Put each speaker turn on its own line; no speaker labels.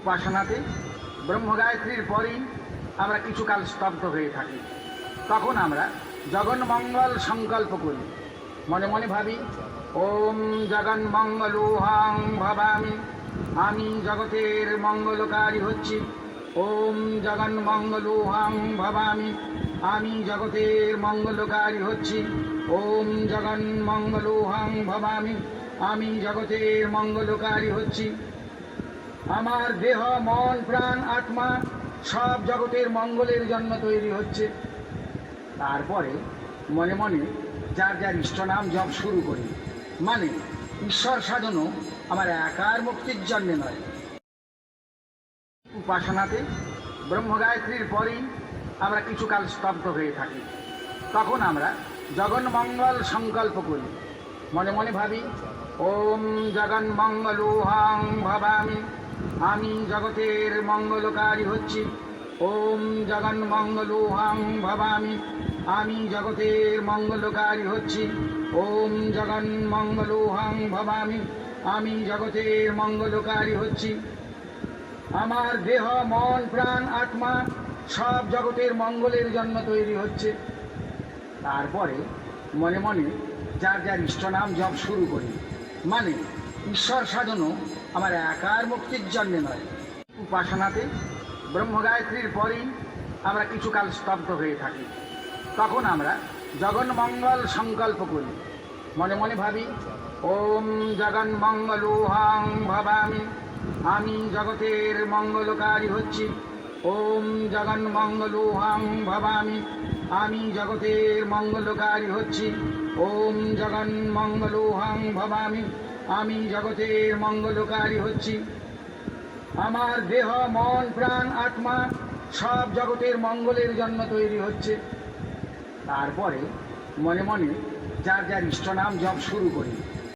উপাসনাতে ব্রহ্মগায়ত্রীর পরেই আমরা কিছুকাল স্তব্ধ হয়ে থাকি। তখন আমরা জগন্মঙ্গল সংকল্প করি। মনে মনে ভাবি, ওম জগন্মঙ্গলোহাং ভাবামি। আমি জগতের মঙ্গলকারী হচ্ছি। ওম জগন্মঙ্গলোহাং ভবামি। আমি জগতের মঙ্গলকারী হচ্ছি। ওম জগন্মঙ্গলোহাং ভবামি। আমি জগতের মঙ্গলকারী হচ্ছি। আমার দেহ, মন, প্রাণ, আত্মা সব জগতের মঙ্গলের জন্য তৈরি হচ্ছে। তারপরে মনে মনে যার যার ইষ্টনাম জপ শুরু করি। মানে ঈশ্বর সাধনও আমার একার মুক্তির জন্যে নয়। উপাসনাতে ব্রহ্মগায়ত্রীর পরেই আমরা কিছুকাল স্তব্ধ হয়ে থাকি। তখন আমরা জগন্মঙ্গল সংকল্প করি। মনে মনে ভাবি, ওম জগন্মঙ্গলোহাং ভবামি। আমি জগতের মঙ্গলকারী হচ্ছি। ওম জগন্মঙ্গলোহাং ভবামি। আমি জগতের মঙ্গলকারী হচ্ছি। ওম জগন্মঙ্গলোহাং ভবামি। আমি জগতের মঙ্গলকারী হচ্ছি। আমার দেহ, মন, প্রাণ, আত্মা সব জগতের মঙ্গলের জন্য তৈরি হচ্ছে। তারপরে মনে মনে যার যার ইষ্টনাম জপ শুরু করি। মানে ঈশ্বর সাধনও আমার একার মুক্তির জন্যে নয়। উপাসনাতে, ব্রহ্মগায়ত্রীর পরেই আমরা কিছুকাল স্তব্ধ হয়ে থাকি। তখন আমরা জগন্মঙ্গল সংকল্প করি। মনে মনে ভাবি, ওম জগন্মঙ্গলোহাং ভবামি, আমি জগতের মঙ্গলকারী হচ্ছি। ওম জগন্মঙ্গলোহাং ভবামি, আমি জগতের মঙ্গলকারী হচ্ছি। ওম জগন্মঙ্গলোহাং ভবামি আমি জগতের মঙ্গলকারী হচ্ছি। আমার দেহ, মন, প্রাণ, আত্মা সব জগতের মঙ্গলের জন্য তৈরি হচ্ছে। তারপরে মনে মনে যার যার ইষ্টনাম জপ শুরু করি।